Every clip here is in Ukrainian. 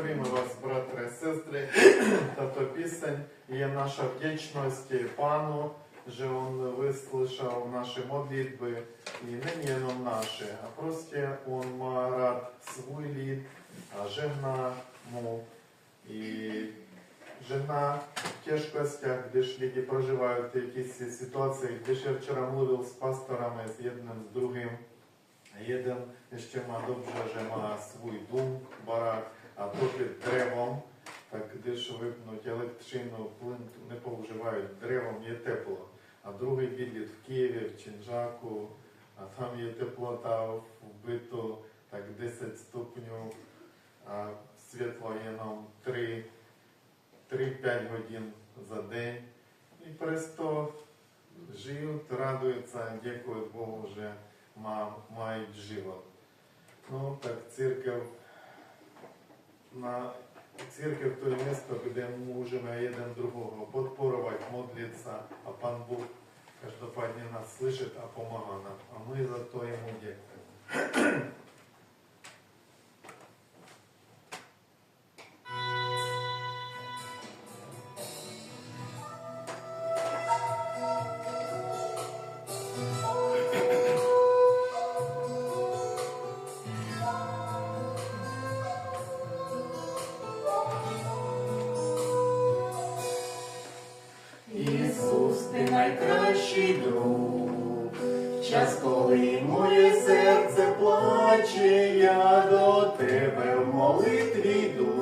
Поздравимо вас, браття і сестри, та пісень. Є наша вдячність пану, що он выслушал наши молитвы, и не нам наши, а просто он ма рад свой лид, а жена му. І жена в тяжкостях, де ж люди проживають якісь ситуації, де ж я вчора мовив з пасторами, з одним, з другим. Jeden jeszcze ma dobrze, że ma swój dom, barak, to pід древом, так гdyż випнуть електричну плин не poużywaють древом, є тепло. А другий біліт в Києві, в Чинжаку, а там є теплота вбито так 10 ступнів, а світло є нам 3 3-5 годин за день. І просто живуть, радуються, дякують Богу, ма- мають живот. Ну, так церковь, на церковь то место, где мы можем один другого подпоровать, молиться, а Пан Бог каждоподне нас слышит, а помогает нам. А мы за то ему дякуємо. Ти найкращий друг, час, коли моє серце плаче, я до тебе в молитві йду.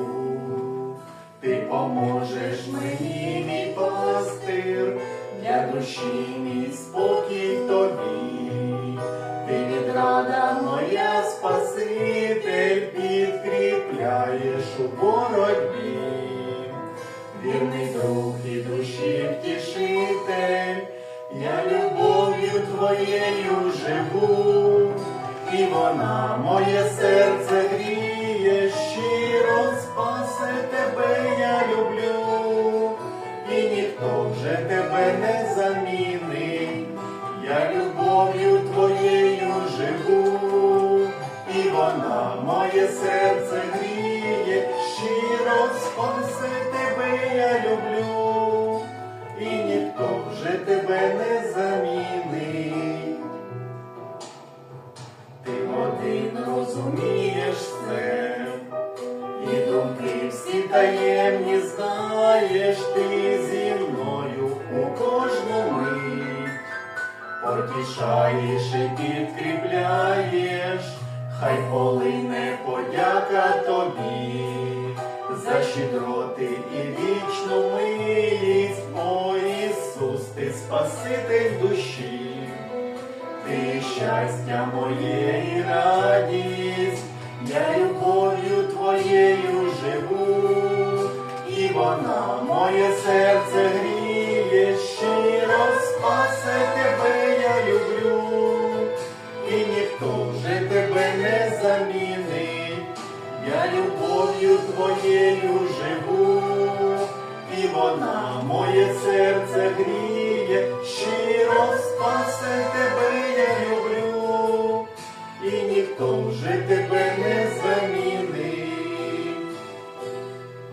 Твоєю живу, і вона моє серце гріє, щиро потішаєш і підкріпляєш, хай полине подяка тобі, за щедроти і вічну милість, О Ісус, ти Спаситель душі, ти щастя моєї радість, любов'ю твоєю живу, і вона моє серце гріє, щиро спасе тебе я люблю, і ніхто вже тебе не замінить.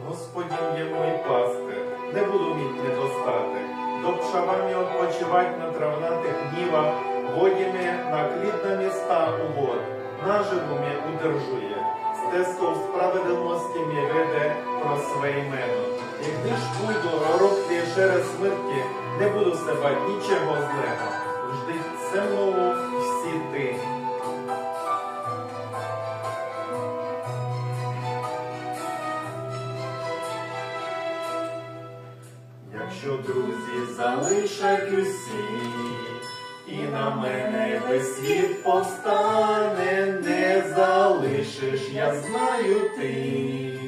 Господin є мой пастир, не буду міть недостаток. Допшавами odpoczywać на травнатих нівах, водями на клітна міста у вод. Наживу мє удержує, стесков справедливості мє веде про своє імено. Якби ж пойду ророклі через смерті, не буду себе нічого злего. Ждить се мною всі ти. Якщо друзі залишать усі, і на мене весь світ повстане, не залишиш, я знаю ти,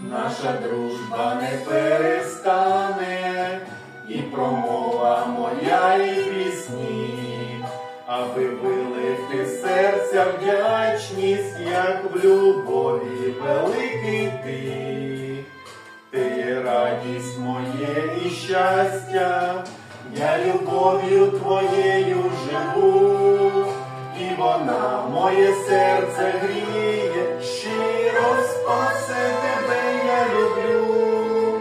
наша дружба не перестане, і промова моя, і пісні, аби вилити серця вдячність, як в любові великий ти. Ти радість моє і щастя, я любов'ю твоєю живу, і вона моє серце гріє, щиро спаси тебе, я люблю,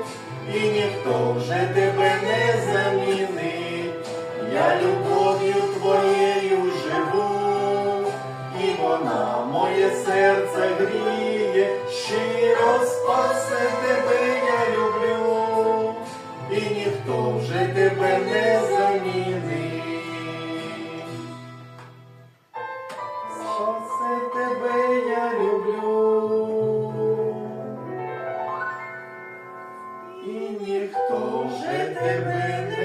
і ніхто вже тебе не замінить, я любов'ю твоєю живу, і вона моє серце гріє, щиро спаси тебе. Вже тебе не замінить. Спасе тебе я люблю, і ніхто вже тебе не